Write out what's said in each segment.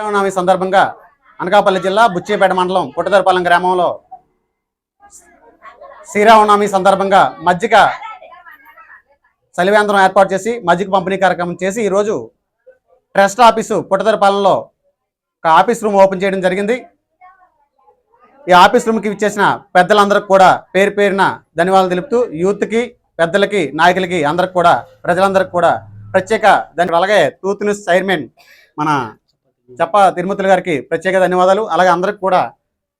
శ్రీరామనవమి సందర్భంగా అనకాపల్లి జిల్లా బుచ్చేపేట మండలం పుట్టదరపాలెం గ్రామంలో శ్రీరామనవమి సందర్భంగా మజ్జిగ చలివేంద్రం ఏర్పాటు చేసి మజ్జిగ పంపిణీ కార్యక్రమం చేసి ఈరోజు ట్రస్ట్ ఆఫీసు పుట్టదరపాలెంలో ఒక ఆఫీస్ రూమ్ ఓపెన్ చేయడం జరిగింది. ఈ ఆఫీస్ రూమ్కి ఇచ్చేసిన పెద్దలందరికీ కూడా పేరు పేరున ధన్యవాదాలు తెలుపుతూ యూత్కి పెద్దలకి నాయకులకి అందరికి కూడా ప్రజలందరికీ కూడా ప్రత్యేక ధన్యవాదాలు. అలాగే టూత్ న్యూస్ చైర్మన్ మన చెప్ప తిరుమతులు గారికి ప్రత్యేక ధన్యవాదాలు. అలాగే అందరికి కూడా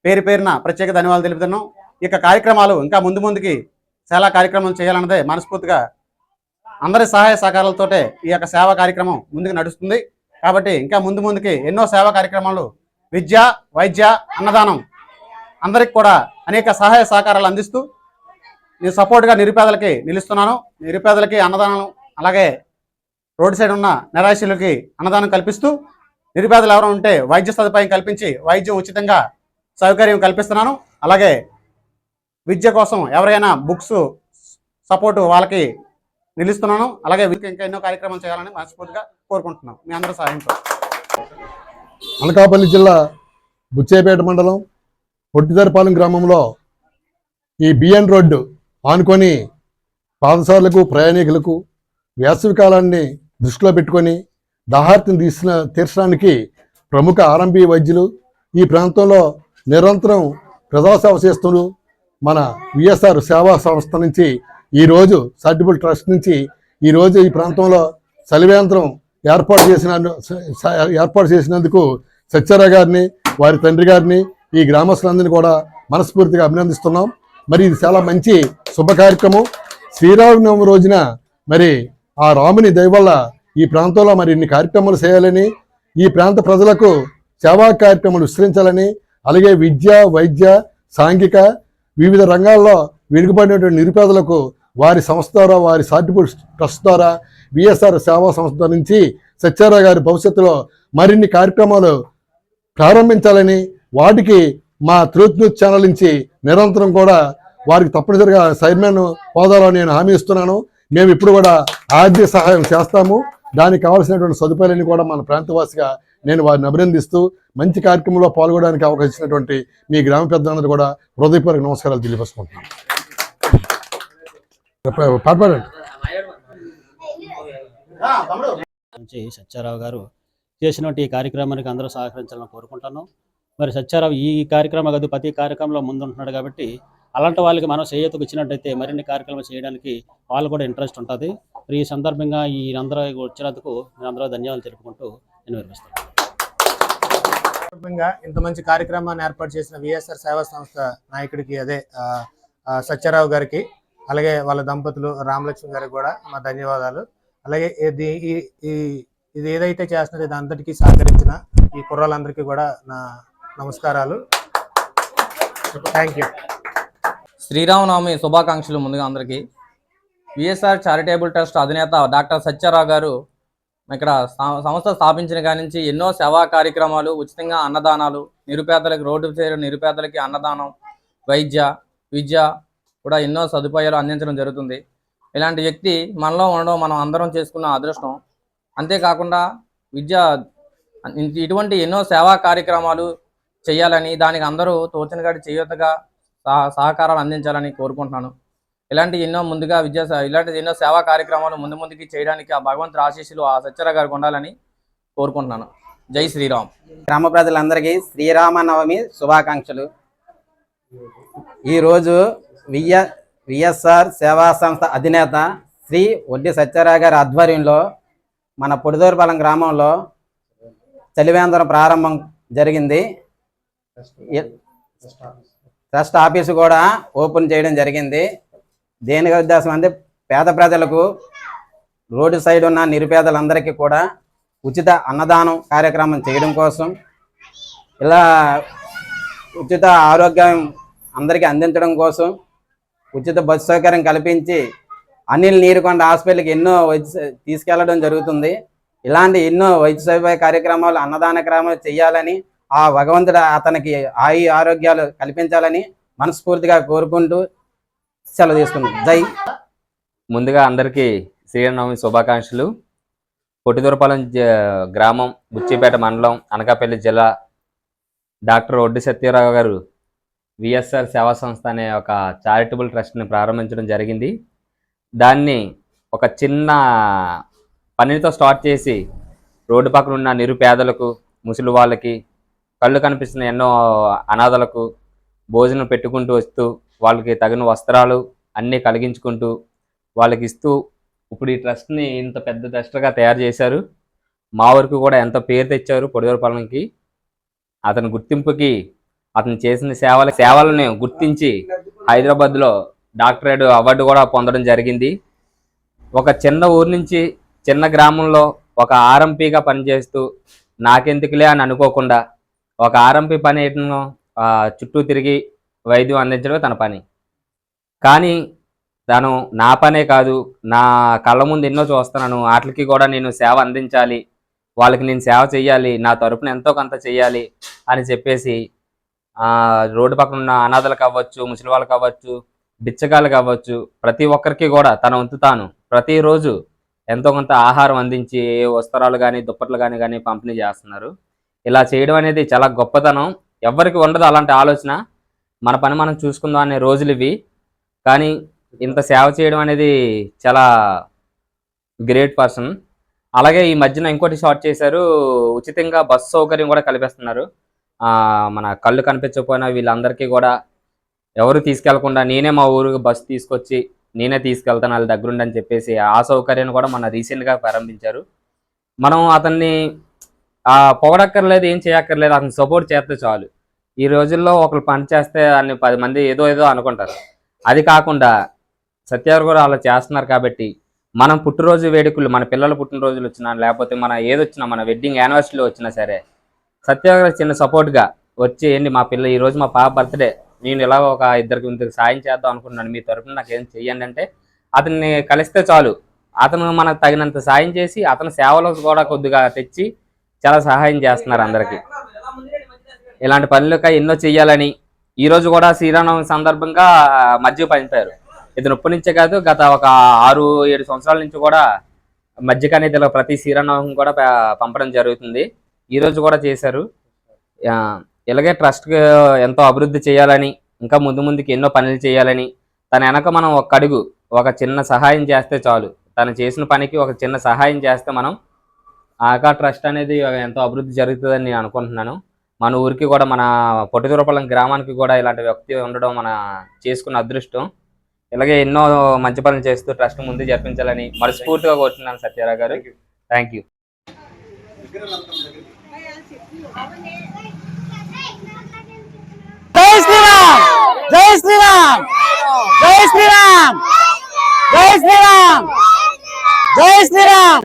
పేరు పేరున ప్రత్యేక ధన్యవాదాలు తెలుపుతున్నాం. ఇక కార్యక్రమాలు ఇంకా ముందు ముందుకి చాలా కార్యక్రమాలు చేయాలన్నదే మనస్ఫూర్తిగా అందరి సహాయ సహకారాలతోటే ఈ యొక్క సేవా కార్యక్రమం ముందుకు నడుస్తుంది. కాబట్టి ఇంకా ముందు ముందుకి ఎన్నో సేవా కార్యక్రమాలు విద్య వైద్య అన్నదానం అందరికి కూడా అనేక సహాయ సహకారాలు అందిస్తూ నేను సపోర్ట్గా నిరుపేదలకి నిలుస్తున్నాను. నిరుపేదలకి అన్నదానం అలాగే రోడ్ సైడ్ ఉన్న నిరాశలకి అన్నదానం కల్పిస్తూ నిరుపేదలు ఎవరైనా ఉంటే వైద్య సదుపాయం కల్పించి వైద్యం ఉచితంగా సౌకర్యం కల్పిస్తున్నాను. అలాగే విద్య కోసం ఎవరైనా బుక్స్ సపోర్టు వాళ్ళకి నిలుస్తున్నాను. అలాగే ఇంకా ఎన్నో కార్యక్రమాలు చేయాలని మనస్ఫూర్తిగా కోరుకుంటున్నాం మీ అందరూ సహాయంతో. అనకాపల్లి జిల్లా బుచ్చేపేట మండలం పొట్టిదరపాలెం గ్రామంలో ఈ బిఎన్ రోడ్డు ఆనుకొని పాదశాలకు ప్రయాణికులకు వేసవి కాలాన్ని దృష్టిలో పెట్టుకొని దాహార్తిని తీసిన తీర్చడానికి ప్రముఖ ఆర్ఎంపీ వైద్యులు ఈ ప్రాంతంలో నిరంతరం ప్రజాసేవ చేస్తున్నారు మన విఎస్ఆర్ సేవా సంస్థ నుంచి ఈరోజు సర్టిబుల్ ట్రస్ట్ నుంచి ఈరోజు ఈ ప్రాంతంలో చలివేంద్రం ఏర్పాటు చేసిన ఏర్పాటు చేసినందుకు సత్యారా గారిని వారి తండ్రి గారిని ఈ గ్రామస్తులందరినీ కూడా మనస్ఫూర్తిగా అభినందిస్తున్నాం. మరి ఇది చాలా మంచి శుభ కార్యక్రమం శ్రీరామనవమి రోజున మరి ఆ రాముని దయవల్ల ఈ ప్రాంతంలో మరి ఇన్ని కార్యక్రమాలు చేయాలని ఈ ప్రాంత ప్రజలకు సేవా కార్యక్రమాలు విస్తరించాలని అలాగే విద్య వైద్య సాంఘిక వివిధ రంగాల్లో వెనుకబడినటువంటి నిరుపేదలకు వారి సంస్థ ద్వారా వారి సార్టిఫికేట్ ట్రస్ట్ ద్వారా విఎస్ఆర్ సేవా సంస్థ నుంచి సత్యారావు గారి భవిష్యత్తులో మరిన్ని కార్యక్రమాలు ప్రారంభించాలని వాటికి మా త్రూత్ న్యూస్ ఛానల్ నుంచి నిరంతరం కూడా వారికి తప్పనిసరిగా చైర్మన్ హోదాలో నేను హామీ ఇస్తున్నాను. మేము ఇప్పుడు కూడా ఆర్థిక సహాయం చేస్తాము. దానికి కావాల్సినటువంటి సదుపాయాలన్నీ కూడా మన ప్రాంతవాసిగా నేను వారిని అభినందిస్తూ మంచి కార్యక్రమంలో పాల్గొనడానికి అవకాశం ఇచ్చినటువంటి మీ గ్రామ పెద్దలందరూ కూడా హృదయపూర్వక నమస్కారాలు తెలియపరుచుకుంటున్నాను. నుంచి సత్యారావు గారు చేసినటువంటి ఈ కార్యక్రమానికి అందరూ సహకరించాలని కోరుకుంటాను మరి సత్యారావు ఈ కార్యక్రమం కాదు ప్రతి కార్యక్రమంలో ముందుంటున్నాడు కాబట్టి అలాంటి వాళ్ళకి మనం చేయూతకు ఇచ్చినట్టయితే మరిన్ని కార్యక్రమాలు చేయడానికి వాళ్ళు కూడా ఇంట్రెస్ట్ ఉంటుంది. ఈ సందర్భంగా ఈ అందరూ వచ్చినందుకు మీరందరూ ధన్యవాదాలు తెలుపుకుంటూ నేను విరమిస్తాను. సందర్భంగా ఇంత మంచి కార్యక్రమాన్ని ఏర్పాటు చేసిన విఎస్ఆర్ సేవా సంస్థ నాయకుడికి అదే సత్యారావు గారికి అలాగే వాళ్ళ దంపతులు రామలక్ష్మి గారికి కూడా మా ధన్యవాదాలు. అలాగే ఇది ఈ- ఇది ఏదైతే చేస్తున్నారో ఇది అందరికీ సహకరించిన ఈ కుర్రాలందరికీ కూడా నా నమస్కారాలు. థ్యాంక్ యూ శ్రీరామనవమి శుభాకాంక్షలు ముందుగా అందరికీ. విఎస్ఆర్ చారిటబుల్ ట్రస్ట్ అధినేత డాక్టర్ సత్యారావు గారు ఇక్కడ సంస్థ స్థాపించిన కానించి ఎన్నో సేవా కార్యక్రమాలు ఉచితంగా అన్నదానాలు నిరుపేదలకు రోడ్డు చేరు నిరుపేదలకి అన్నదానం వైద్య విద్య కూడా ఎన్నో సదుపాయాలు అందించడం జరుగుతుంది. ఇలాంటి వ్యక్తి మనలో ఉండడం మనం అందరం చేసుకున్న అదృష్టం. అంతేకాకుండా విద్య ఇటువంటి ఎన్నో సేవా కార్యక్రమాలు చేయాలని దానికి అందరూ తోచనగాడి కాడి చేయూతగా సహకారాలు అందించాలని కోరుకుంటున్నాను. ఇలాంటి ఎన్నో ముందుగా విద్యా ఇలాంటి ఎన్నో సేవా కార్యక్రమాలు ముందు ముందుకి చేయడానికి ఆ భగవంతుడి ఆశీస్సులు ఆ సత్యర గారికి ఉండాలని కోరుకుంటున్నాను. జై శ్రీరామ్. గ్రామ ప్రజలందరికీ శ్రీరామనవమి శుభాకాంక్షలు. ఈరోజు విఎ విఎస్ఆర్ సేవా సంస్థ అధినేత శ్రీ వడ్డీ సత్యరావు గారి ఆధ్వర్యంలో మన పొడిదూరుపాలెం గ్రామంలో చలివేంద్రం ప్రారంభం జరిగింది. ట్రస్ట్ ఆఫీసు కూడా ఓపెన్ చేయడం జరిగింది. దేని ఉద్దేశం అంటే పేద ప్రజలకు రోడ్డు సైడ్ ఉన్న నిరుపేదలందరికీ కూడా ఉచిత అన్నదానం కార్యక్రమం చేయడం కోసం ఇలా ఉచిత ఆరోగ్యం అందరికీ అందించడం కోసం ఉచిత బస్సు సౌకర్యం కల్పించి అనిల్ నీరుకొండ హాస్పిటల్కి ఎన్నో వైద్య తీసుకెళ్ళడం జరుగుతుంది. ఇలాంటి ఎన్నో వైద్య సౌకర్య కార్యక్రమాలు అన్నదాన క్రమాలు చేయాలని ఆ భగవంతుడు అతనికి ఆయు ఆరోగ్యాలు కల్పించాలని మనస్ఫూర్తిగా కోరుకుంటూ సెలవు తీసుకున్నాం. జై. ముందుగా అందరికీ శ్రీరామనవమి శుభాకాంక్షలు. పొట్టిదూరపాలెం జ- గ్రామం బుచ్చిపేట మండలం అనకాపల్లి జిల్లా డాక్టర్ ఒడ్డు సత్యరావు గారు విఎస్ఆర్ సేవా సంస్థ అనే ఒక చారిటబుల్ ట్రస్ట్ని ప్రారంభించడం జరిగింది. దాన్ని ఒక చిన్న పనితో స్టార్ట్ చేసి రోడ్డు పక్కన ఉన్న నిరుపేదలకు ముసలి వాళ్ళకి కళ్ళు కనిపిస్తున్న ఎన్నో అనాథలకు భోజనం పెట్టుకుంటూ వస్తూ వాళ్ళకి తగిన వస్త్రాలు అన్నీ కలిగించుకుంటూ వాళ్ళకి ఇస్తూ ఇప్పుడు ఈ ట్రస్ట్ని ఇంత పెద్ద ట్రస్ట్గా తయారు చేశారు. మా వరకు కూడా ఎంత పేరు తెచ్చారు పొడిదూరపాలెంకి అతని గుర్తింపుకి అతను చేసిన సేవల సేవలను గుర్తించి హైదరాబాద్లో డాక్టరేట్ అవార్డు కూడా పొందడం జరిగింది. ఒక చిన్న ఊరు నుంచి చిన్న గ్రామంలో ఒక ఆర్ఎంపీగా పనిచేస్తూ నాకెందుకులే అని అనుకోకుండా ఒక ఆర్ఎంపి పని ఏంటనో, చుట్టూ తిరిగి వైద్యం అందించడమే తన పని. కానీ తను నా పనే కాదు నా కళ్ళ ముందు ఎన్నో చూస్తున్నాను వాటికి కూడా నేను సేవ అందించాలి వాళ్ళకి నేను సేవ చేయాలి నా తరపున ఎంతో కొంత చేయాలి అని చెప్పేసి రోడ్డు పక్కన ఉన్న అనాథలు అవ్వచ్చు ముసలి వాళ్ళకి కావచ్చు బిచ్చగాళ్ళు కావచ్చు ప్రతి ఒక్కరికి కూడా తన వంతు తాను ప్రతిరోజు ఎంతో కొంత ఆహారం అందించి వస్త్రాలు కానీ దుప్పట్లు కానీ కానీ పంపిణీ చేస్తున్నారు. ఇలా చేయడం అనేది చాలా గొప్పతనం. ఎవరికి ఉండదు అలాంటి ఆలోచన. మన పని మనం చూసుకుందాం అనే రోజులు ఇవి. కానీ ఇంత సేవ చేయడం అనేది చాలా గ్రేట్ పర్సన్. అలాగే ఈ మధ్యన ఇంకోటి షార్ట్ చేశారు. ఉచితంగా బస్సు సౌకర్యం కూడా కల్పిస్తున్నారు. మన కళ్ళు కనిపించకపోయినా వీళ్ళందరికీ కూడా ఎవరు తీసుకెళ్ళకుండా నేనే మా ఊరికి బస్సు తీసుకొచ్చి నేనే తీసుకెళ్తాను వాళ్ళ దగ్గరుండి అని చెప్పేసి ఆ సౌకర్యాన్ని కూడా మన రీసెంట్గా ప్రారంభించారు. మనం అతన్ని ఆ, పొగడక్కర్లేదు ఏం చేయక్కర్లేదు అతను సపోర్ట్ చేస్తే చాలు. ఈ రోజుల్లో ఒకరు పని చేస్తే అన్ని పది మంది ఏదో ఏదో అనుకుంటారు. అది కాకుండా సత్యారు కూడా అలా చేస్తున్నారు కాబట్టి మనం పుట్టినరోజు వేడుకలు మన పిల్లల పుట్టినరోజులు వచ్చినా లేకపోతే మన ఏదొచ్చినా మన వెడ్డింగ్ యానివర్సరీలో వచ్చినా సరే సత్యాగ్రహ చిన్న సపోర్ట్గా వచ్చి ఏంటి మా పిల్ల ఈరోజు మా పాప బర్త్డే నేను ఇలా ఒక ఇద్దరికి ఇంతకు సాయం చేద్దాం అనుకుంటున్నాను మీ తరపున నాకు ఏం చెయ్యండి అంటే అతన్ని కలిస్తే చాలు. అతను మనకు తగినంత సాయం చేసి అతని సేవలో కూడా కొద్దిగా తెచ్చి చాలా సహాయం చేస్తున్నారు అందరికీ. ఇలాంటి పనులక ఎన్నో చేయాలని ఈ రోజు కూడా శ్రీరామనవమి సందర్భంగా మధ్య పంపారు. ఇది నొప్పి నుంచే కాదు గత ఒక ఆరు ఏడు సంవత్సరాల నుంచి కూడా మజ్జిగ అనేది ఇలా ప్రతి శ్రీరామనవమి కూడా పంపడం జరుగుతుంది. ఈ రోజు కూడా చేశారు. ఇలాగే ట్రస్ట్ ఎంతో అభివృద్ధి చేయాలని ఇంకా ముందు ముందుకి ఎన్నో పనులు చేయాలని తన వెనక మనం ఒక అడుగు ఒక చిన్న సహాయం చేస్తే చాలు. తను చేసిన పనికి ఒక చిన్న సహాయం చేస్తే మనం ఆకా ట్రస్ట్ అనేది ఎంతో అభివృద్ధి జరుగుతుందని నేను అనుకుంటున్నాను. మన ఊరికి కూడా మన పొట్టిదూరపాలెం గ్రామానికి కూడా ఇలాంటి వ్యక్తి ఉండడం మన చేసుకున్న అదృష్టం. ఇలాగే ఎన్నో మంచి పనులు చేస్తూ ట్రస్ట్ ముందు జరిపించాలని మనస్ఫూర్తిగా కోరుతున్నాను సత్యారావు గారు. థ్యాంక్ యూ జై శ్రీరామ్! జై శ్రీరామ్! జై శ్రీరామ్! జై శ్రీరామ్! జై శ్రీరామ్!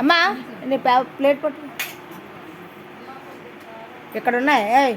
అమ్మా నీ ప్లా- ప్లేట్ పట్టు ఇక్కడ ఉన్నాయి ఏయ్